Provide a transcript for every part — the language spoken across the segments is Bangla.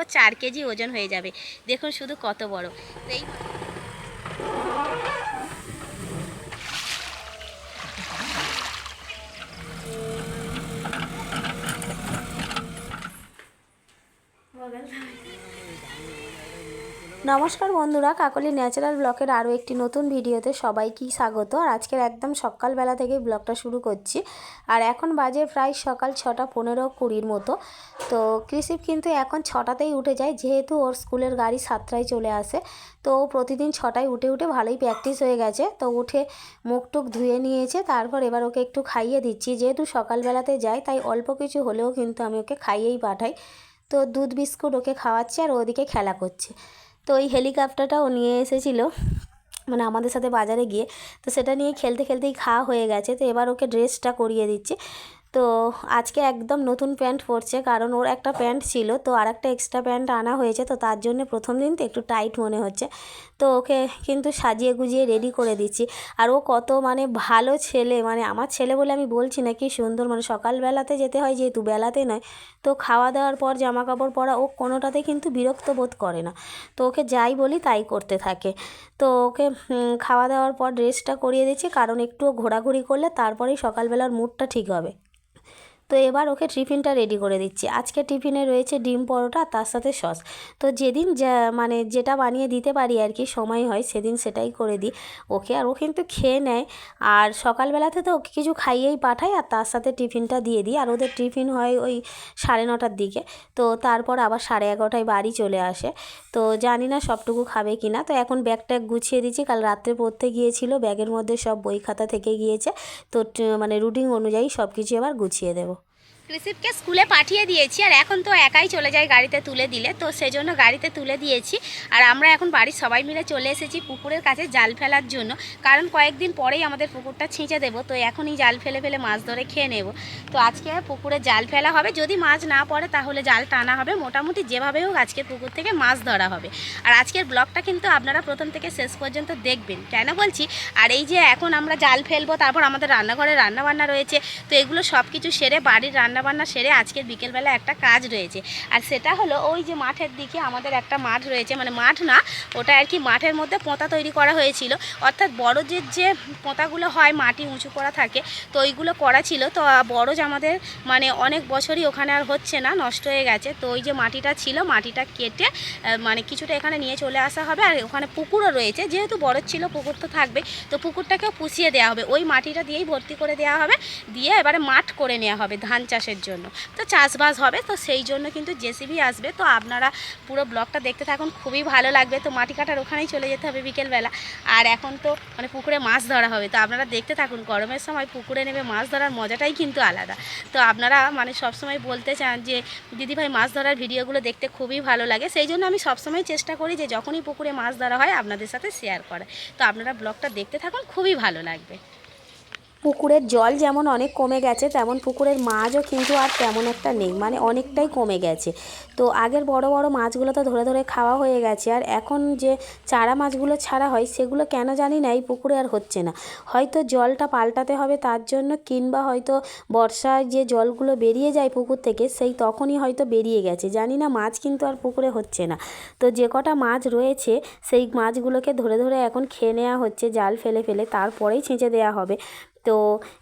পুরো চার কেজি ওজন হয়ে যাবে। দেখুন শুধু কত বড়। এই নমস্কার বন্ধুরা, কাকলি ন্যাচারাল ব্লকের আরও একটি নতুন ভিডিওতে সবাইকেই স্বাগত। আর আজকের একদম সকালবেলা থেকেই ব্লগটা শুরু করছি। আর এখন বাজে প্রায় সকাল ছটা পনেরো কুড়ির মতো। তো কৃষিপ কিন্তু এখন ছটাতেই উঠে যায়, যেহেতু ওর স্কুলের গাড়ি সাতটায় চলে আসে। তো প্রতিদিন ছটায় উঠে উঠে ভালোই প্র্যাকটিস হয়ে গেছে। তো উঠে মুখ টুক ধুয়ে নিয়েছে, তারপর এবার ওকে একটু খাইয়ে দিচ্ছি। যেহেতু সকালবেলাতে যায়, তাই অল্প কিছু হলেও কিন্তু আমি ওকে খাইয়েই পাঠাই। তো দুধ বিস্কুট ওকে খাওয়াচ্ছে আর ওদিকে খেলা করছে। তো ওই হেলিকপ্টারটাও নিয়ে এসেছিল মানে আমাদের সাথে বাজারে গিয়ে। তো সেটা নিয়ে খেলতে খেলতেই খাওয়া হয়ে গেছে, তো এবার ওকে ড্রেসটা করিয়ে দিচ্ছি। তো আজকে একদম নতুন প্যান্ট পরছে, কারণ ওর একটা প্যান্ট ছিল, তো আর একটা এক্সট্রা প্যান্ট আনা হয়েছে, তো তার জন্য প্রথম দিন তো একটু টাইট মনে হচ্ছে। তো ওকে কিন্তু সাজিয়ে গুজিয়ে রেডি করে দিচ্ছি। আর ও কত মানে ভালো ছেলে মানে আমার ছেলে বলে আমি বলছি না, কি সুন্দর মানে সকালবেলাতে যেতে হয়, যেহেতু বেলাতে নয়। তো খাওয়া দাওয়ার পর জামা কাপড় পরা, ও কোনোটাতে কিন্তু বিরক্ত বোধ করে না। তো ওকে যাই বলি, তাই করতে থাকে। তো ওকে খাওয়া দাওয়ার পর ড্রেসটা করিয়ে দিচ্ছি, কারণ একটু ঘোরাঘুরি করলে তারপরেই সকালবেলার মুডটা ঠিক হবে। তো এবার ওকে টিফিনটা রেডি করে দিচ্ছি। আজকে টিফিনে রয়েছে ডিম পরোটা, তার সাথে সস। তো যেদিন যা মানে যেটা বানিয়ে দিতে পারি আর কি, সময় হয়, সেদিন সেটাই করে দিই। ওকে আর ও কিন্তু খেয়ে নেয়। আর সকালবেলাতে তো ওকে কিছু খাইয়েই পাঠাই, আর তার সাথে টিফিনটা দিয়ে দিই। আর ওদের টিফিন হয় ওই সাড়ে নটার দিকে। তো তারপর আবার সাড়ে এগারোটায় বাড়ি চলে আসে। তো জানি না সবটুকু খাবে কি না তো এখন ব্যাগ ট্যাগ গুছিয়ে দিচ্ছি। কাল রাত্রে পড়তে গিয়েছিল। ব্যাগের মধ্যে সব বই খাতা থেকে গিয়েছে। তো মানে রুটিন অনুযায়ী সব কিছু এবার গুছিয়ে দেবো। রিসিপকে স্কুলে পাঠিয়ে দিয়েছি আর এখন তো একাই চলে যায় গাড়িতে তুলে দিলে, তো সেজন্য গাড়িতে তুলে দিয়েছি। আর আমরা এখন বাড়ির সবাই মিলে চলে এসেছি পুকুরের কাছে জাল ফেলার জন্য। কারণ কয়েকদিন পরেই আমাদের পুকুরটা ছিঁচে দেবো, তো এখনই জাল ফেলে ফেলে মাছ ধরে খেয়ে নেব। তো আজকে পুকুরে জাল ফেলা হবে। যদি মাছ না পড়ে তাহলে জাল টানা হবে। মোটামুটি যেভাবে হোক আজকে পুকুর থেকে মাছ ধরা হবে। আর আজকের ব্লগটা কিন্তু আপনারা প্রথম থেকে শেষ পর্যন্ত দেখবেন। কেন বলছি? আর এই যে এখন আমরা জাল ফেলব, তারপর আমাদের রান্নাঘরে রান্নাবান্না রয়েছে, তো এগুলো সব কিছু সেরে বাড়ির রান্নাবান্না সেরে আজকের বিকেলবেলা একটা কাজ রয়েছে। আর সেটা হলো ওই যে মাঠের দিকে আমাদের একটা মাঠ রয়েছে মানে মাঠ না, ওটা আর কি মাঠের মধ্যে পোঁতা তৈরি করা হয়েছিল। অর্থাৎ বড়জের যে পোঁতাগুলো হয়, মাটি উঁচু করা থাকে, তো ওইগুলো করা ছিল। তো বড়জ আমাদের মানে অনেক বছরই ওখানে আর হচ্ছে না, নষ্ট হয়ে গেছে। তো ওই যে মাটিটা ছিল, মাটিটা কেটে মানে কিছুটা এখানে নিয়ে চলে আসা হবে। আর ওখানে পুকুরও রয়েছে, যেহেতু বড় ছিল, পুকুর তো থাকবে তো পুকুরটাকেও পুষিয়ে দেওয়া হবে। ওই মাটিটা দিয়েই ভর্তি করে দেওয়া হবে। দিয়ে এবারে মাঠ করে নেওয়া হবে ধান চাষের জন্য। তো চাষবাস হবে, তো সেই জন্য কিন্তু জেসিবি আসবে। তো আপনারা পুরো ব্লগটা দেখতে থাকুন, খুবই ভালো লাগবে। তো মাটি কাটার ওখানেই চলে যেতে হবে বিকেলবেলা। আর এখন তো মানে পুকুরে মাছ ধরা হবে, তো আপনারা দেখতে থাকুন, গরমের সময় পুকুরে নেমে মাছ ধরার মজাটাই কিন্তু আলাদা। তো আপনারা মানে সবসময় বলতে চান যে, দিদিভাই, মাছ ধরার ভিডিওগুলো দেখতে খুবই ভালো লাগে। সেই জন্য আমি সবসময় চেষ্টা করি যে, যখনই পুকুরে মাছ ধরা হয়, আপনাদের সাথে শেয়ার করা তো আপনারা ব্লগটা দেখতে থাকুন, খুবই ভালো লাগবে। পুকুরের জল যেমন অনেক কমে গেছে, তেমন পুকুরের মাছও কিন্তু আর তেমন একটা নেই মানে অনেকটাই কমে গেছে। তো আগের বড় বড় মাছগুলো তো ধরে ধরে খাওয়া হয়ে গেছে, আর এখন যে চারা মাছগুলো ছাড়া হয়, সেগুলো কেন জানি না, এই পুকুরে আর হচ্ছে না। হয়তো জলটা পাল্টাতে হবে তার জন্য, কিংবা হয়তো বর্ষায় যে জলগুলো বেরিয়ে যায় পুকুর থেকে, সেই তখনই হয়তো বেরিয়ে গেছে। জানি না, মাছ কিন্তু আর পুকুরে হচ্ছে না। তো যে কটা মাছ রয়েছে, সেই মাছগুলোকে ধরে ধরে এখন খেয়ে নেওয়া হচ্ছে, জাল ফেলে ফেলে, তারপরেই ছেঁচে দেওয়া হবে। তো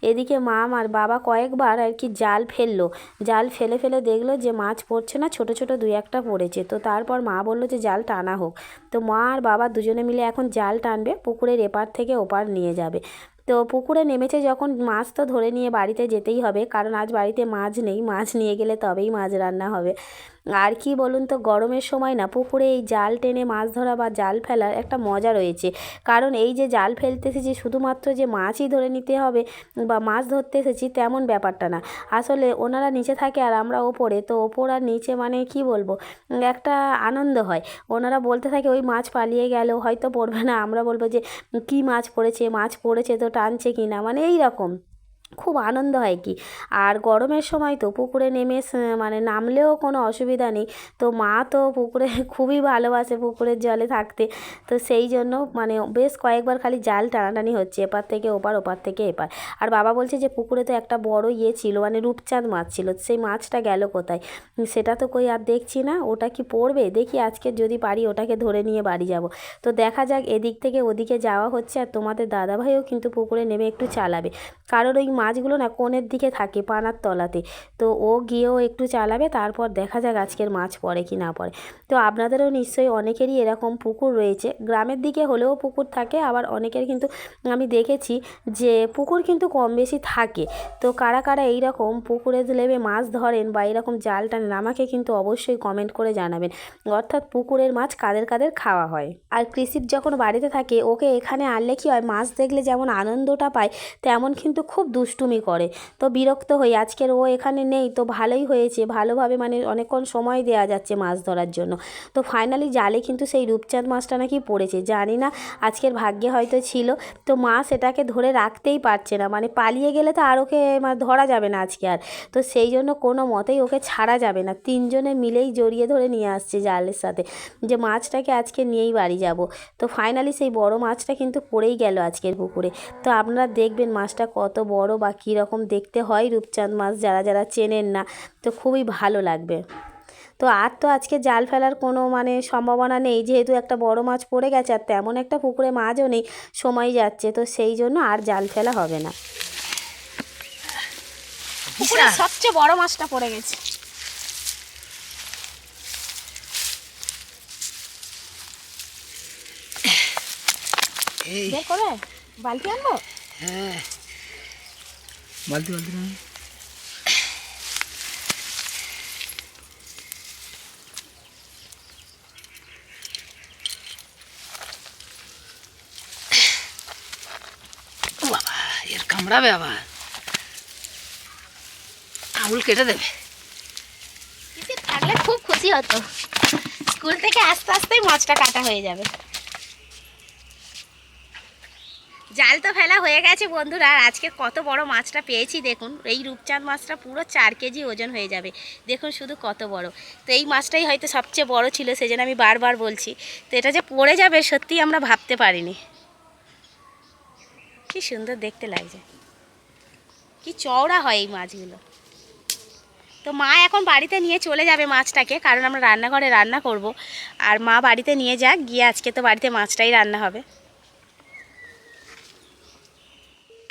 এদিকে মা আর বাবা কয়েকবার আর কি জাল ফেলল। জাল ফেলে ফেলে দেখল যে মাছ পড়ছে না, ছোট ছোট দুই একটা পড়েছে। তো তারপর মা বলল যে জাল টানা হোক। তো মা আর বাবা দুজনে মিলে এখন জাল টানবে, পুকুরের এপার থেকে ওপার নিয়ে যাবে। তো পুকুরে নেমেছে যখন মাছ তো ধরে নিয়ে বাড়িতে যেতেই হবে, কারণ আজ বাড়িতে মাছ নেই, মাছ নিয়ে গেলে তবেই মাছ রান্না হবে। আর কি বলুন তো, গরমের সময় না পুকুরে এই জাল টেনে মাছ ধরা বা জাল ফেলার একটা মজা রয়েছে। কারণ এই যে জাল ফেলতে এসেছি, শুধুমাত্র যে মাছই ধরে নিতে হবে বা মাছ ধরতে এসেছি তেমন ব্যাপারটা না। আসলে ওনারা নিচে থাকে আর আমরা ওপরে, তো ওপর আর নিচে মানে কি বলব, একটা আনন্দ হয়। ওনারা বলতে থাকে, ওই মাছ পালিয়ে গেল, হয়তো পড়বে না। আমরা বলব যে, কি মাছ পড়েছে? মাছ পড়েছে তো টানছে কি না? মানে এই রকম। খুব আনন্দ হয় কি। আর গরমের সময় তো পুকুরে নেমে মানে নামলেও কোনো অসুবিধা নেই। তো মা তো পুকুরে খুবই ভালোবাসে পুকুরের জলে থাকতে। তো সেই জন্য মানে বেশ কয়েকবার খালি জাল টানাটানি হচ্ছে, এপার থেকে ওপার ওপার থেকে এপার। আর বাবা বলছে যে পুকুরে তো একটা বড় ইয়ে ছিল মানে রূপচাঁদ মাছ ছিল, সেই মাছটা গেল কোথায়? সেটা তো কই আর দেখছি না, ওটা কি পড়বে? দেখি আজকে যদি পারি ওটাকে ধরে নিয়ে বাড়ি যাব। তো দেখা যাক এদিক থেকে ওদিকে যাওয়া হচ্ছে, আর তোমাদের দাদাভাইও কিন্তু পুকুরে নেমে একটু চালাবে। কারণ ওই মাছগুলো না কোণের দিকে থাকে পানার তলাতে। তো ও গিয়েও একটু চালাবে, তারপর দেখা যাক আজকের মাছ পড়ে কি না পড়ে। তো আপনাদেরও নিশ্চয়ই অনেকেরই এরকম পুকুর রয়েছে। গ্রামের দিকে হলেও পুকুর থাকে, আবার অনেকের কিন্তু আমি দেখেছি যে পুকুর কিন্তু কম বেশি থাকে। তো কারা কারা এইরকম পুকুরে নেমে মাছ ধরেন বা এরকম জাল টানেন, আমাকে কিন্তু অবশ্যই কমেন্ট করে জানাবেন। অর্থাৎ পুকুরের মাছ কাদের কাদের খাওয়া হয়। আর কৃষির যখন বাড়িতে থাকে, ওকে এখানে আনলে কি হয়? মাছ দেখলে যেমন আনন্দটা পায়, তেমন কিন্তু খুব দুষ্টুমি করে। তো বিরক্ত হই, আজকের ও এখানে নেই, তো ভালোই হয়েছে। ভালোভাবে মানে অনেকক্ষণ সময় দেওয়া যাচ্ছে মাছ ধরার জন্য। তো ফাইনালি জালে কিন্তু সেই রূপচাঁদ মাছটা নাকি পড়েছে। জানি না, আজকের ভাগ্যে হয়তো ছিল। তো মা সেটাকে ধরে রাখতেই পারছে না। মানে পালিয়ে গেলে তো আর ওকে ধরা যাবে না আজকে আর। তো সেই জন্য কোনো মতেই ওকে ছাড়া যাবে না। তিনজনে মিলেই জড়িয়ে ধরে নিয়ে আসছে জালের সাথে। যে মাছটাকে আজকে নিয়েই বাড়ি যাব। তো ফাইনালি সেই বড় মাছটা কিন্তু পড়েই গেল আজকের পুকুরে। তো আপনারা দেখবেন মাছটা কত বড় বা কী রকম দেখতে হয় রূপচাঁদ মাছ যারা যারা চেনেন না তো খুবই ভালো লাগবে। তো আর তো আজকে জাল ফেলার কোনো মানে সম্ভাবনা নেই যেহেতু একটা বড় মাছ পড়ে গেছে আর তেমন একটা পুকুরে মাছও নেই সময় যাচ্ছে তো সেই জন্য আর জাল ফেলা হবে না। পুকুরে সবচেয়ে বড় মাছটা পড়ে গেছে। বের করে বালতি আনব? হ্যাঁ। বালতি বালতি না এর কামড়াবে আবার। আঙুল কেটে দেবে। থাকলে খুব খুশি হতো। স্কুল থেকে আস্তে আস্তেই মাছটা কাটা হয়ে যাবে। জাল তো ফেলা হয়ে গেছে বন্ধুরা, আর আজকে কত বড় মাছটা পেয়েছি দেখুন। এই রূপচাঁদ মাছটা পুরো চার কেজি ওজন হয়ে যাবে। দেখুন শুধু কত বড়। তো এই মাছটাই হয়তো সবচেয়ে বড় ছিল, সেজন্য আমি বারবার বলছি। তো এটা যে পড়ে যাবে, সত্যি আমরা ভাবতে পারিনি। কি সুন্দর দেখতে লাগছে। কি চওড়া হয় এই মাছগুলো। তো মা এখন বাড়িতে নিয়ে চলে যাবে মাছটাকে, কারণ আমরা রান্নাঘরে রান্না করব। আর মা বাড়িতে নিয়ে যাক, গিয়ে আজকে তো বাড়িতে মাছটাই রান্না হবে।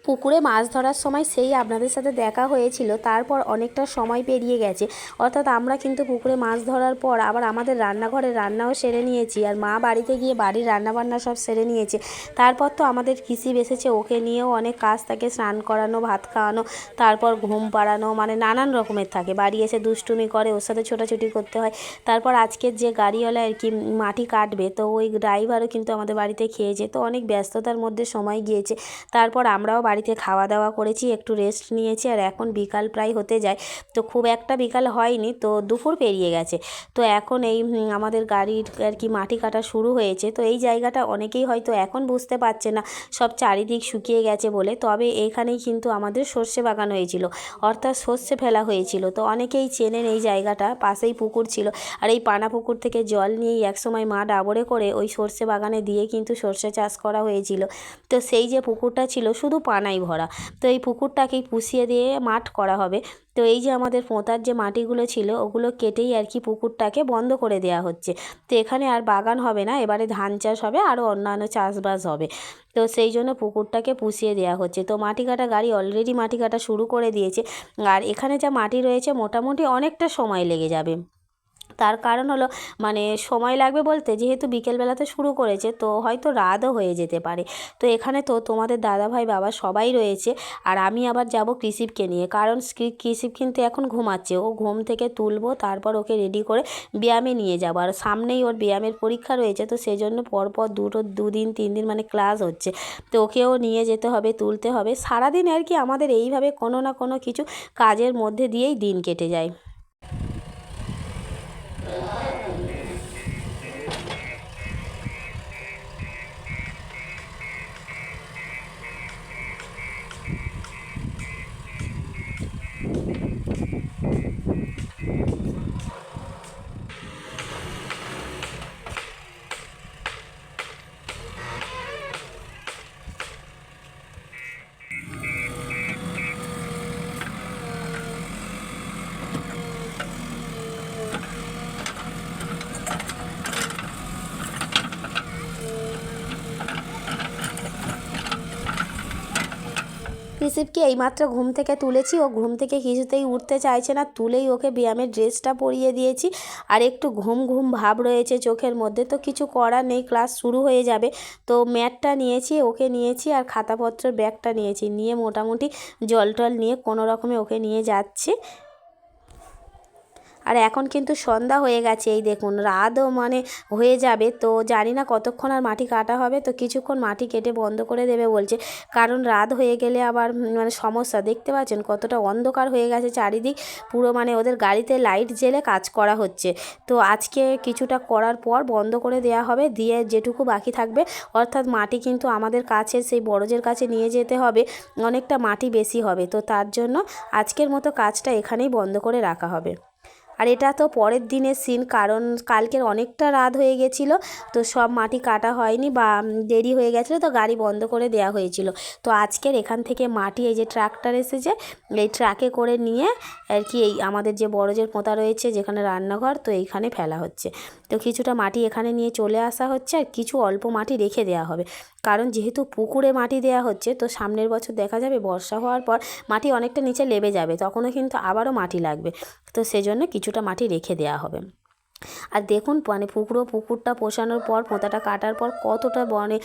পুকুরে মাছ ধরার সময় সেই আপনাদের সাথে দেখা হয়েছিল, তারপর অনেকটা সময় পেরিয়ে গেছে। অর্থাৎ আমরা কিন্তু পুকুরে মাছ ধরার পর আবার আমাদের রান্নাঘরে রান্নাও সেরে নিয়েছি আর মা বাড়িতে গিয়ে বাড়ির রান্নাবান্না সব সেরে নিয়েছে। তারপর তো আমাদের কৃষি বেসেছে ওকে নিয়েও অনেক কাজ থাকে, স্নান করানো, ভাত খাওয়ানো, তারপর ঘুম পাড়ানো মানে নানান রকমের থাকে। বাড়ি এসে দুষ্টুমি করে, ওর সাথে ছোটাছুটি করতে হয়। তারপর আজকের যে গাড়িওয়ালা আর কি মাটি কাটবে, তো ওই ড্রাইভারও কিন্তু আমাদের বাড়িতে খেয়েছে তো অনেক ব্যস্ততার মধ্যে সময় গিয়েছে। তারপর আমরাও বাড়িতে খাওয়া দাওয়া করেছি, একটু রেস্ট নিয়েছি আর এখন বিকাল প্রায় হতে যায়। তো খুব একটা বিকাল হয়নি, তো দুপুর পেরিয়ে গেছে। তো এখন এই আমাদের গাড়ির আর কি মাটি কাটা শুরু হয়েছে। তো এই জায়গাটা অনেকেই হয়তো এখন বুঝতে পারছে না, সব চারিদিক শুকিয়ে গেছে বলে। তবে এখানেই কিন্তু আমাদের সর্ষে বাগান হয়েছিল, অর্থাৎ সর্ষে ফেলা হয়েছিল। তো অনেকেই চেনেন এই জায়গাটা, পাশেই পুকুর ছিল। আর এই পানা পুকুর থেকে জল নিয়েই একসময় মা ডাবরে করে ওই সর্ষে বাগানে দিয়ে কিন্তু সর্ষে চাষ করা হয়েছিল। তো সেই যে পুকুরটা ছিল, শুধু পানাই ভরা। তো এই পুকুরটাকেই পুষিয়ে দিয়ে মাঠ করা হবে। তো এই যে আমাদের পোঁতার যে মাটিগুলো ছিল, ওগুলো কেটেই আর কি পুকুরটাকে বন্ধ করে দেওয়া হচ্ছে। তো এখানে আর বাগান হবে না, এবারে ধান চাষ হবে, আরও অন্যান্য চাষবাস হবে। তো সেই জন্য পুকুরটাকে পুষিয়ে দেওয়া হচ্ছে। তো মাটি কাটা গাড়ি অলরেডি মাটি কাটা শুরু করে দিয়েছে। আর এখানে যা মাটি রয়েছে, মোটামুটি অনেকটা সময় লেগে যাবে। তার কারণ হলো মানে সময় লাগবে বলতে যেহেতু বিকেলবেলাতে শুরু করেছে, তো হয়তো রাতও হয়ে যেতে পারে। তো এখানে তো তোমাদের দাদাভাই, বাবা সবাই রয়েছে, আর আমি আবার যাব কৃষিপকে নিয়ে। কারণ কৃষিপ কিন্তু এখন ঘুমাচ্ছে। ও ঘুম থেকে তুলবো, তারপর ওকে রেডি করে ব্যায়ামে নিয়ে যাব। আর সামনেই ওর ব্যায়ামের পরীক্ষা রয়েছে, তো সেই জন্য পরপর দুটো, দুদিন তিন দিন মানে ক্লাস হচ্ছে। তো ওকেও নিয়ে যেতে হবে, তুলতে হবে। সারাদিন আর কি আমাদের এইভাবে কোনো না কোনো কিছু কাজের মধ্যে দিয়েই দিন কেটে যায়। Yeah. কিসিপকে এইমাত্র ঘুম থেকে তুলেছি। ও ঘুম থেকে কিছুতেই উঠতে চাইছে না। তুলেই ওকে ব্যায়ামের ড্রেসটা পরিয়ে দিয়েছি। আর একটু ঘুম ঘুম ভাব রয়েছে চোখের মধ্যে। তো কিছু করার নেই, ক্লাস শুরু হয়ে যাবে। তো ম্যাটটা নিয়েছি, ওকে নিয়েছি আর খাতাপত্রের ব্যাগটা নিয়েছি। নিয়ে মোটামুটি জল টল নিয়ে কোনো রকমে ওকে নিয়ে যাচ্ছি। আর এখন কিন্তু সন্ধ্যা হয়ে গেছে। এই দেখুন, রাতও মানে হয়ে যাবে। তো জানি না কতক্ষণ আর মাটি কাটা হবে। তো কিছুক্ষণ মাটি কেটে বন্ধ করে দেবে বলছে। কারণ রাত হয়ে গেলে আবার মানে সমস্যা। দেখতে পাচ্ছেন কতটা অন্ধকার হয়ে গেছে চারিদিক। পুরো মানে ওদের গাড়িতে লাইট জেলে কাজ করা হচ্ছে। তো আজকে কিছুটা করার পর বন্ধ করে দেওয়া হবে। দিয়ে যেটুকু বাকি থাকবে। অর্থাৎ মাটি কিন্তু আমাদের কাছে, সেই বড়জের কাছে নিয়ে যেতে হবে। অনেকটা মাটি বেশি হবে। তো তার জন্য আজকের মতো কাজটা এখানেই বন্ধ করে রাখা হবে। আর এটা তো পরের দিনের সিন কারণ কালকের অনেকটা রাত হয়ে গেছিল, তো সব মাটি কাটা হয়নি বা দেরি হয়ে গেছিল, তো গাড়ি বন্ধ করে দেওয়া হয়েছিল। তো আজকের এখান থেকে মাটি, এই যে ট্রাক্টর এসেছে, এই ট্রাকে করে নিয়ে আর কি এই আমাদের যে বড়জের পোঁতা রয়েছে, যেখানে রান্নাঘর, তো এইখানে ফেলা হচ্ছে। তো কিছুটা মাটি এখানে নিয়ে চলে আসা হচ্ছে, আর কিছু অল্প মাটি রেখে দেওয়া হবে। কারণ যেহেতু পুকুরে মাটি দেওয়া হচ্ছে, তো সামনের বছর দেখা যাবে বর্ষা হওয়ার পর মাটি অনেকটা নিচে লেবে যাবে, তখনও কিন্তু আবারও মাটি লাগবে। তো সেজন্য কিছুটা মাটি রেখে দেওয়া হবে। আর দেখুন মানে পুকুরো পুকুরটা পোষানোর পর, পোঁতাটা কাটার পর কতটা মানে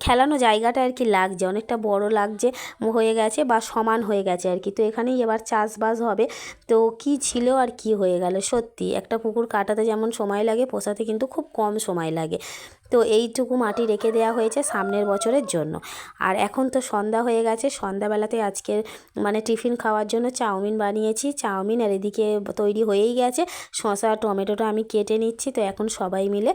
খেলানো জায়গাটা আর কি লাগছে। অনেকটা বড় লাগছে হয়ে গেছে বা সমান হয়ে গেছে আর কি। তো এখানেই এবার চাষবাস হবে। তো কি ছিল আর কি হয়ে গেল? সত্যি, একটা পুকুর কাটাতে যেমন সময় লাগে, পোষাতে কিন্তু খুব কম সময় লাগে। তো এইটুকু মাটি রেখে দেওয়া হয়েছে সামনের বছরের জন্য। আর এখন তো সন্ধ্যা হয়ে গেছে, সন্ধ্যাবেলাতে আজকের মানে টিফিন খাওয়ার জন্য চাউমিন বানিয়েছি। চাউমিন আর এদিকে তৈরি হয়েই গেছে। শশা টমেটোটা আমি কেটে নিচ্ছি। তো এখন সবাই মিলে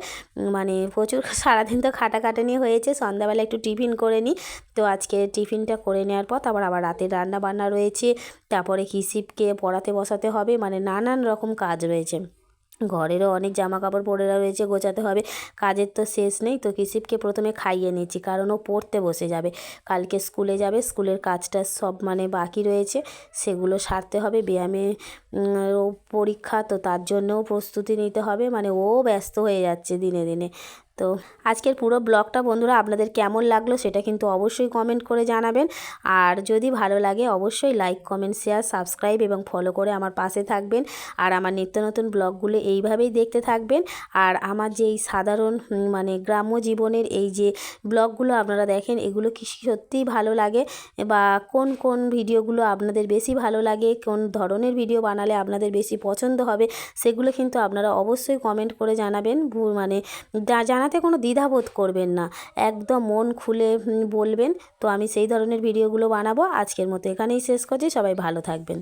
মানে প্রচুর সারাদিন তো খাটাখাটানি হয়েছে। সন্ধ্যাবেলা একটু টিফিন করে নিই। তো আজকে টিফিনটা করে নেওয়ার পর তারপর আবার রাতের রান্না বান্না রয়েছে। তারপরে কিসিপকে পড়াতে বসাতে হবে। মানে নানান রকম কাজ রয়েছে। ঘরেরও অনেক জামা কাপড় পরে রয়েছে, গোছাতে হবে। কাজের তো শেষ নেই, তো কিসিপকে প্রথমে খাইয়ে নিচ্ছি, কারণ ও পড়তে বসে যাবে। কালকে স্কুলে যাবে, স্কুলের কাজটা সব মানে বাকি রয়েছে, সেগুলো সারতে হবে। ব্যায়ামে পরীক্ষা, তো তার জন্যও প্রস্তুতি নিতে হবে। মানে ও ব্যস্ত হয়ে যাচ্ছে দিনে দিনে। তো আজকের পুরো ব্লগটা বন্ধুরা আপনাদের কেমন লাগল সেটা কিন্তু অবশ্যই কমেন্ট করে জানাবেন। আর যদি ভালো লাগে অবশ্যই লাইক কমেন্ট শেয়ার সাবস্ক্রাইব এবং ফলো করে আমার পাশে থাকবেন। আর আমার নিত্য নতুন ব্লগগুলো এইভাবেই দেখতে থাকবেন। আর আমার যে এই সাধারণ মানে গ্রাম্য জীবনের এই যে ব্লগগুলো আপনারা দেখেন, এগুলো কি সত্যিই ভালো লাগে? বা কোন কোন ভিডিওগুলো আপনাদের বেশি ভালো লাগে? কোন ধরনের ভিডিও বানালে আপনাদের বেশি পছন্দ হবে? সেগুলো কিন্তু আপনারা অবশ্যই কমেন্ট করে জানাবেন। মানে যা- জানাতে কোনো দ্বিধাবোধ করবেন না। একদম মন খুলে বলবেন, তো আমি সেই ধরনের ভিডিওগুলো বানাবো। আজকের মতো এখানেই শেষ করছি। সবাই ভালো থাকবেন।